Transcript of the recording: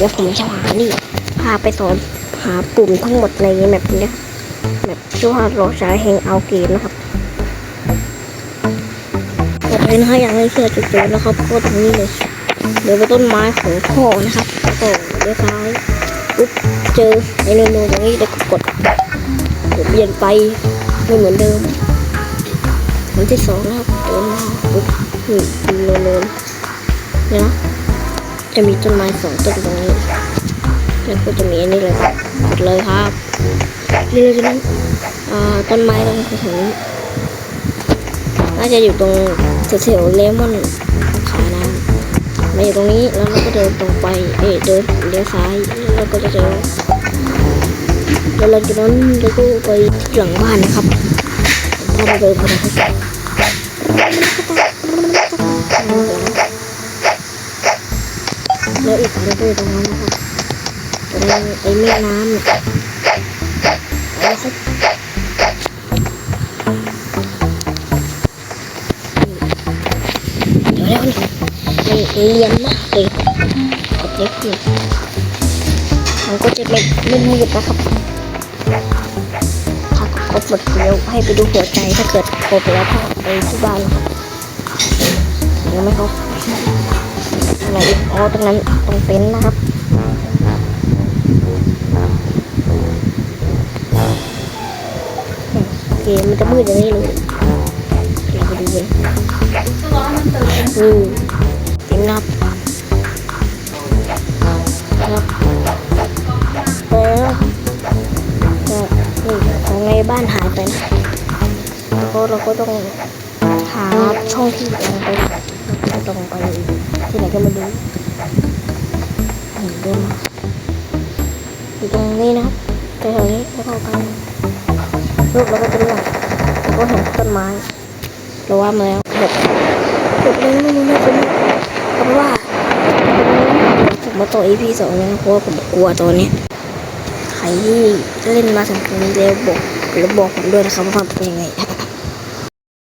เดี๋ยวผมจะหานี่พาไปสอนหาปุ่มทั้งหมดในแมปนี้แบบชื่อว่าโรชาเฮงเอาเกมนะครับโอเคนะฮะอย่างนี้คือจุดเจอนะครับก็ตรงนี้เลยเดี๋ยวไปต้นไม้ของพ่อนะครับแล้เลี้ยวซ้ายปุ๊บเจอไอ้เมนูตรงนี้เดี๋ยวกดเปลี่ยนไปไม่เหมือนเดิมวันที่สองนะครับเดินมาปุ๊บนี่เมนูเนี่ยนะ จะมีต้นไม้สองต้นตรงนี้แล้วก็จะมีอันนี้เลยครับกดเลยครับนี่เลยนั้นอ่าต้นไม้ตรงแถวนี้น่าจะอยู่ตรงแถวเลมอนขาน้ำมาอยู่ตรงนี้แล้วเราก็เดินตรงไปเอ้ยเดินเลี้ยวซ้ายแล้วก็จะเจอแล้วหลังจากนั้นเราก็ไปหลังบ้านนะครับถ้าเราเดินไปนะค รับแล้วอีกอันก็อยู่ตรงนั้นนะครับตรงไอ้แม่น้ำเนี่ยแล้วครับเดี๋ยวแล้วนี่มันเรียนมากเลยกดเล็กเนี่ยมันก็จะไม่ไม่มืดนะครับถ้ากดหมดเร็วให้ไปดูหัวใจถ้าเกิดกดไปแล้วก็ไปที่บ้านนะครับยังไม่ครบ ตรงไหนอีกอ๋อตรงนั้นตรงเต็นท์นะครับโอเคมันจะมืดอย่างนี้เลยเราไปดูกันอืมเต็นท์นะครับครับแล้วนี่ของในบ้านหายไปนะแล้วก็เราก็ต้องหาช่องที่ตรงไปตรงไป ที่ไหนก็ไม่รู้เห็นเดินมาอยู่ตรงนี้นะครับแถวนี้แล้วก็ไปรูปแล้วก็จะเลื่อนแล้วก็เห็นต้นไม้เราว่ามาแล้วแบบแบบนี้ไม่รู้นะเป็นเพราะว่าผมมาต่อ EP สองนะเพราะว่าผมกลัวตอนนี้ใครที่เล่นมาถึงตรงนี้แล้วบอกแล้วบอกผมด้วยนะครับว่ามันเป็นยังไงครับ